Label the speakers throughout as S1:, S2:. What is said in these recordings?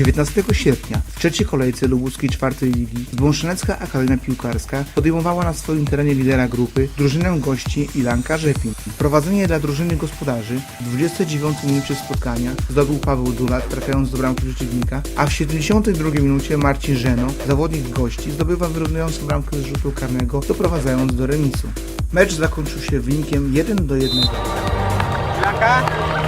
S1: 19 sierpnia w trzeciej kolejce lubuskiej czwartej ligi Zbąszenecka Akademia Piłkarska podejmowała na swoim terenie lidera grupy drużynę gości Ilanka Rzepin. Prowadzenie dla drużyny gospodarzy w 29 minucie spotkania zdobył Paweł Dulat trafiając do bramki przeciwnika, a w 72 minucie Marcin Żeno, zawodnik gości, zdobywa wyrównującą bramkę z rzutu karnego doprowadzając do remisu. Mecz zakończył się wynikiem 1 do 1.
S2: E,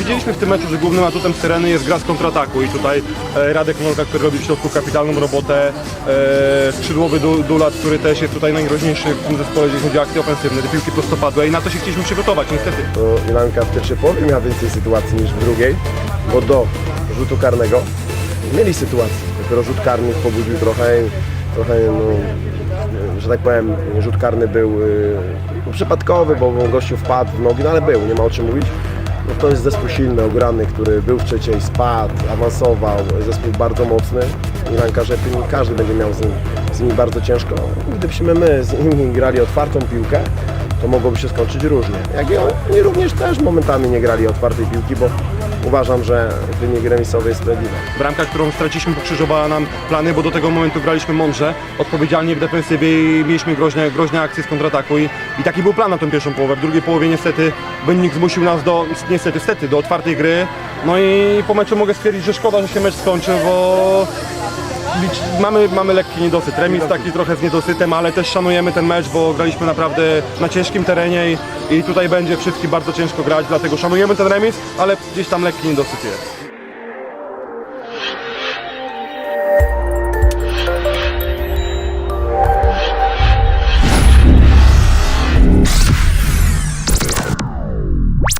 S2: Widzieliśmy w tym meczu, że głównym atutem Syreny jest gra z kontrataku i tutaj e, Radek Nolka, który robi w środku kapitalną robotę, e, skrzydłowy du, Dulat, który też jest tutaj najgroźniejszy w tym zespole, jeżeli chodzi o akcje ofensywne, te piłki prostopadłe i na to się chcieliśmy przygotować, niestety.
S3: to Ilanka w pierwszej połowie miała więcej sytuacji niż w drugiej, bo do rzutu karnego mieli sytuację. Dopiero rzut karny pobudził trochę, trochę no, że tak powiem, rzut karny był no, przypadkowy, bo gościu wpadł w nogi, no ale był, nie ma o czym mówić. No, to jest zespół silny, ograny, który był w trzeciej, spadł, awansował, zespół bardzo mocny. Ilanka Rzepin, każdy będzie miał z, nim, z nimi bardzo ciężko. Gdybyśmy my z nimi grali otwartą piłkę, to mogłoby się skończyć różnie. Jak i oni również też momentami nie grali otwartej piłki, bo uważam, że wynik remisowy jest sprawiedliwy.
S2: Bramka, którą straciliśmy pokrzyżowała nam plany, bo do tego momentu graliśmy mądrze, odpowiedzialnie w defensywie i mieliśmy groźne, groźne akcje z kontrataku i, i taki był plan na tą pierwszą połowę. W drugiej połowie niestety wynik zmusił nas do, niestety, niestety, do otwartej gry. No i po meczu mogę stwierdzić, że szkoda, że się mecz skończył, bo licz- mamy, mamy lekki niedosyt. Remis taki trochę z niedosytem, ale też szanujemy ten mecz, bo graliśmy naprawdę na ciężkim terenie i, i tutaj będzie wszystkim bardzo ciężko grać, dlatego szanujemy ten remis, ale gdzieś tam lekki niedosyt jest.